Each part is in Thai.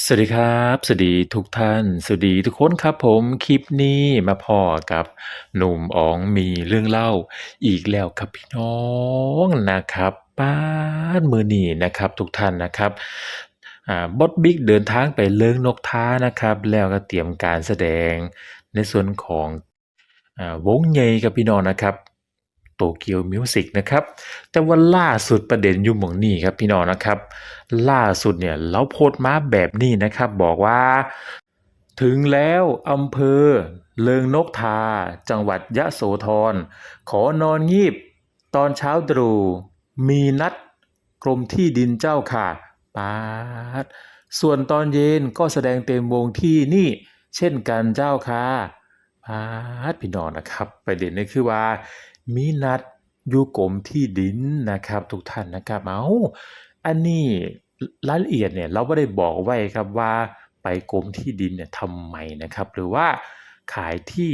สวัสดีครับ สวัสดีทุกท่าน สวัสดีทุกคนครับผมคลิปนี้มาพ้อกับหนุ่มอ๋องมีเรื่องเล่า อีกแล้วครับพี่น้องนะครับป๊าดมื้อนีนะครับ ทุกท่านนะครับบอสบิ๊กเดินทางไปเลิงนกท้านะครับ แล้วก็เตรียมการแสดงในส่วนของอวงใหญ่ครับพี่น้องนะครับ Tokyo Music นะครับ แต่ว่าล่าสุดประเด็นอยู่หมองนี้ครับพี่น้องนะครับ ล่าสุดเนี่ยเลาโพสต์มาแบบนี้นะครับ บอกว่า ถึงแล้วอำเภอเริงนกทา จังหวัดยะโสธร ขอนอนงีบ ตอนเช้าตรู่มีนัดกรมที่ดินเจ้าค่ะปาดส่วนตอนเย็นก็แสดงเต็มวงที่นี่เช่นกันเจ้าค่ะปาดพี่น้องนะครับ ประเด็นก็คือว่า มีนัดอยู่กรมที่ดินนะครับ ทุกท่านนะครับเอาอันนี้รายละเอียดเนี่ยเราบ่ได้บอกไว้ครับว่าไปกรมที่ดินเนี่ยทำไมนะครับ หรือว่าขายที่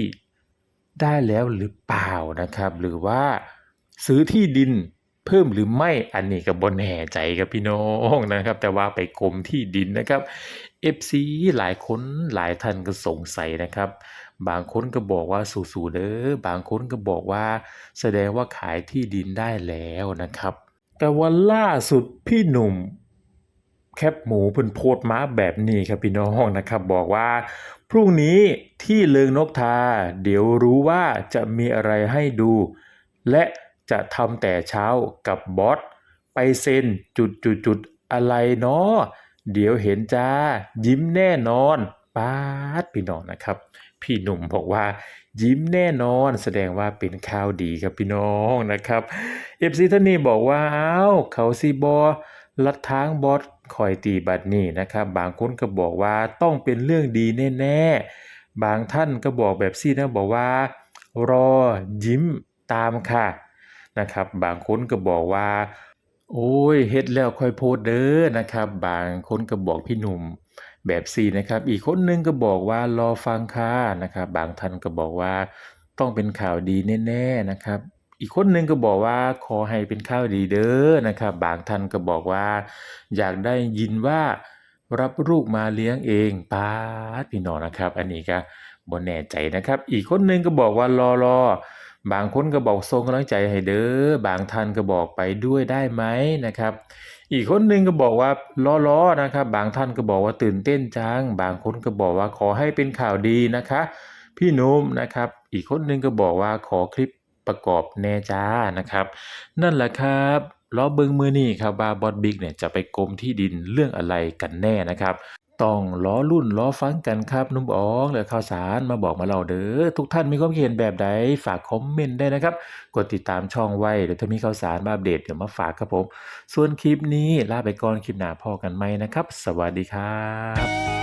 ได้แล้วหรือเปล่านะครับ หรือว่าซื้อที่ดินเพิ่มหรือไม่อันนี้ก็บ่แน่ใจครับพี่น้องนะครับ แต่ว่าไปกรมที่ดินนะครับ FC หลายคนหลายท่านก็สงสัยนะครับ บางคนก็บอกว่าสู้ๆเด้อบางคนก็บอกว่า แสดงว่าขายที่ดินได้แล้วนะครับ แต่ว่าล่าสุดพี่หนุ่ม แคปหมูเพิ่นโพสต์มาแบบนี้ครับพี่น้องนะครับ บอกว่าพรุ่งนี้ที่เริงนกทา เดี๋ยวรู้ว่าจะมีอะไรให้ดู และจะทำแต่เช้ากับบอสไปเซ็นจุดๆๆอะไรเน้อเดี๋ยวเห็นจ้า ยิ้มแน่นอน ป๊าดพี่น้องนะครับ พี่หนุ่มบอกว่า ยิ้มแน่นอนแสดงว่าเป็นข่าวดีครับพี่น้องนะครับ FC ท่านนี้บอกว่าอ้าวเขาสิบ่ลัดทางบอสข้อยติบัดนี้นะครับ บางคนก็บอกว่าต้องเป็นเรื่องดีแน่ๆ บางท่านก็บอกแบบซี้นะบอกว่า รอยิ้มตามค่ะนะครับ บางคนก็บอกว่า โอ๊ยเฮ็ดแล้วค่อยโพสเด้อนะครับ บางคนก็บอกพี่หนุ่ม แบบซี้นะครับอีกคนหนึ่งก็บอกว่ารอฟังค่ะนะครับบางท่านก็บอกว่าต้องเป็นข่าวดีแน่ๆนะครับ อีกคนหนึ่งก็บอกว่าขอให้เป็นข่าวดีเด้อนะครับ บางท่านก็บอกว่า อยากได้ยินว่ารับลูกมาเลี้ยงเองป๊าพี่น้องนะครับ อันนี้ก็บ่แน่ใจนะครับ อีกคนหนึ่งก็บอกว่ารอๆ บางคนก็บอกส่งกำลังใจให้เด้อบางท่านก็บอกไปด้วยได้ไหมนะครับ อีกคนหนึ่งก็บอกว่ารอๆนะครับ บางท่านก็บอกว่าตื่นเต้นจัง บางคนก็บอกว่าขอให้เป็นข่าวดีนะคะ พี่นุ่มนะครับ อีกคนหนึ่งก็บอกว่าขอคลิปประกอบแน่จ้านะครับ นั่นแหละครับรอเบิงมือนี้ครับว่าบอสบิ๊กเนี่ยจะไปกรมที่ดินเรื่องอะไรกันแน่นะครับ ต้องล้อรุ่นล้อฟังกันครับนุ่มอ๋องและข่าวสารมาบอกมาเล่าเด้อทุกท่านมีความคิดเห็นแบบใดฝากคอมเมนต์ได้นะครับ กดติดตามช่องไว้เดี๋ยวถ้ามีข่าวสารมาอัปเดตเดี๋ยวมาฝากครับผม ส่วนคลิปนี้ลาไปก่อนคลิปหน้าพอกันไหมนะครับ สวัสดีครับ